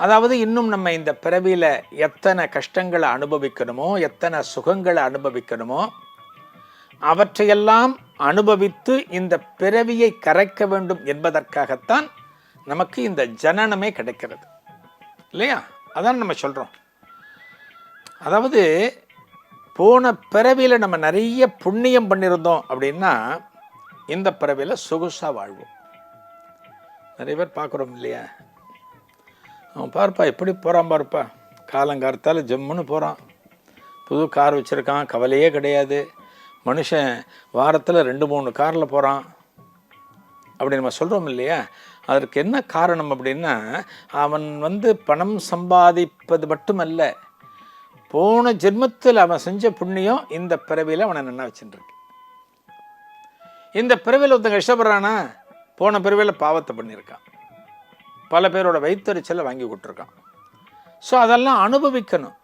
அதாவது இன்னும் நம்ம இந்த பிறவியில் எத்தனை கஷ்டங்களை அனுபவிக்கணுமோ எத்தனை சுகங்களை அனுபவிக்கணுமோ அவற்றையெல்லாம் அனுபவித்து இந்த பிறவியை கரைக்க வேண்டும் என்பதற்காகத்தான் நமக்கு இந்த ஜனனமே கிடைக்கிறது. இல்லையா? அதான் நம்ம சொல்கிறோம் அதாவது போன பிறவியில் நம்ம நிறைய புண்ணியம் பண்ணியிருந்தோம் அப்படின்னா இந்த பிறவியில் சொகுசாக வாழ்வோம். நிறைய பேர் பார்க்குறோம் இல்லையா? அவன் பார்ப்பா எப்படி போகிறான் பார்ப்பா. காலங்கார்த்தால் ஜம்முன்னு போகிறான் புது கார் வச்சுருக்கான் கவலையே கிடையாது. மனுஷன் வாரத்தில் ரெண்டு மூணு காரில் போகிறான் அப்படி நம்ம சொல்கிறோம் இல்லையா? அதற்கு என்ன காரணம் அப்படின்னா அவன் வந்து பணம் சம்பாதிப்பது மட்டுமல்ல போன ஜென்மத்தில் அவன் செஞ்ச புண்ணியம் இந்த பிறவியில் அவனை நின்னா வச்சுட்டுருக்கு இந்த பிறவியில் ஒருத்தன் கஷ்டப்படுறானா? போன பிறவியில் பாவத்தை பண்ணியிருக்கான். பல பேரோட வயிற்றுச்சலை வாங்கி கொடுத்துருக்கான். ஸோ அதெல்லாம் அனுபவிக்கணும்.